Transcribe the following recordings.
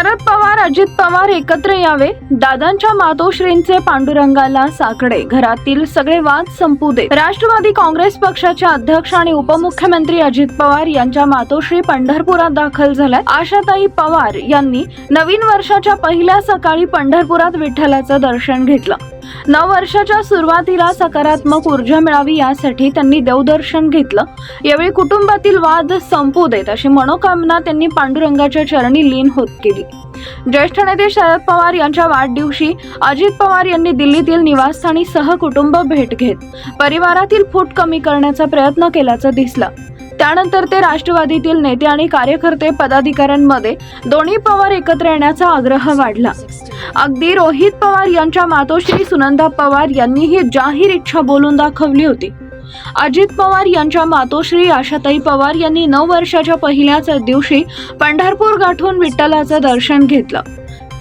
शरद पवार अजित पवार एकत्र यावे. दादांच्या मातोश्रींचे पांडुरंगाला साकडे. घरातील सगळे वाद संपू दे राष्ट्रवादी काँग्रेस पक्षाचे अध्यक्ष आणि उपमुख्यमंत्री अजित पवार यांच्या मातोश्री पंढरपुरात दाखल झाल्या आशाताई पवार यांनी नवीन वर्षाच्या पहिल्या सकाळी पंढरपुरात विठ्ठलाचं दर्शन घेतलं. नववर्षाच्या सुरुवातीला सकारात्मक ऊर्जा मिळावी यासाठी त्यांनी देवदर्शन घेतलं. यावेळी कुटुंबातील वाद संपू देत अशी मनोकामना त्यांनी पांडुरंगाच्या चरणी लीन होत केली. ज्येष्ठ नेते शरद पवार यांच्या वाढदिवशी अजित पवार यांनी दिल्लीतील निवासस्थानी सहकुटुंब भेट घेत परिवारातील फूट कमी करण्याचा प्रयत्न केल्याचं दिसलं. त्यानंतर ते राष्ट्रवादीतील नेते आणि कार्यकर्ते पदाधिकाऱ्यांमध्ये दोन्ही पवार एकत्र येण्याचा आग्रह वाढला. अगदी रोहित पवार यांच्या मातोश्री सुनंदा पवार यांनी ही जाहीर इच्छा बोलून दाखवली होती. अजित पवार यांच्या मातोश्री आशाताई पवार यांनी नऊ वर्षाच्या पहिल्याच दिवशी पंढरपूर गाठून विठ्ठलाचं दर्शन घेतलं.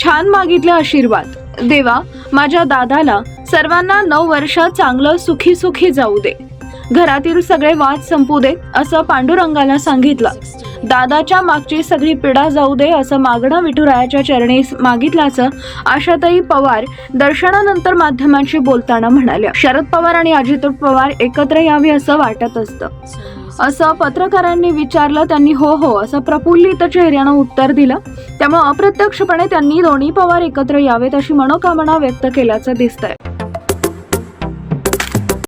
छान मागितले आशीर्वाद. देवा माझ्या दादाला सर्वांना नऊ वर्ष चांगलं सुखी सुखी जाऊ दे. घरातील सगळे वाद संपू दे असं पांडुरंगाला सांगितलं. दादाच्या मागची सगळी पिढा जाऊ दे असं मागणं विठुरायाच्या चरणी मागितल्याचं आशाताई पवार दर्शनानंतर माध्यमांशी बोलताना म्हणाल्या. शरद पवार आणि अजित पवार एकत्र यावे असं वाटत असतं. असं पत्रकारांनी विचारलं त्यांनी हो हो असं प्रफुल्लित चेहऱ्यानं उत्तर दिलं. त्यामुळे अप्रत्यक्षपणे त्यांनी दोन्ही पवार एकत्र यावेत अशी मनोकामना व्यक्त केल्याचं दिसतंय.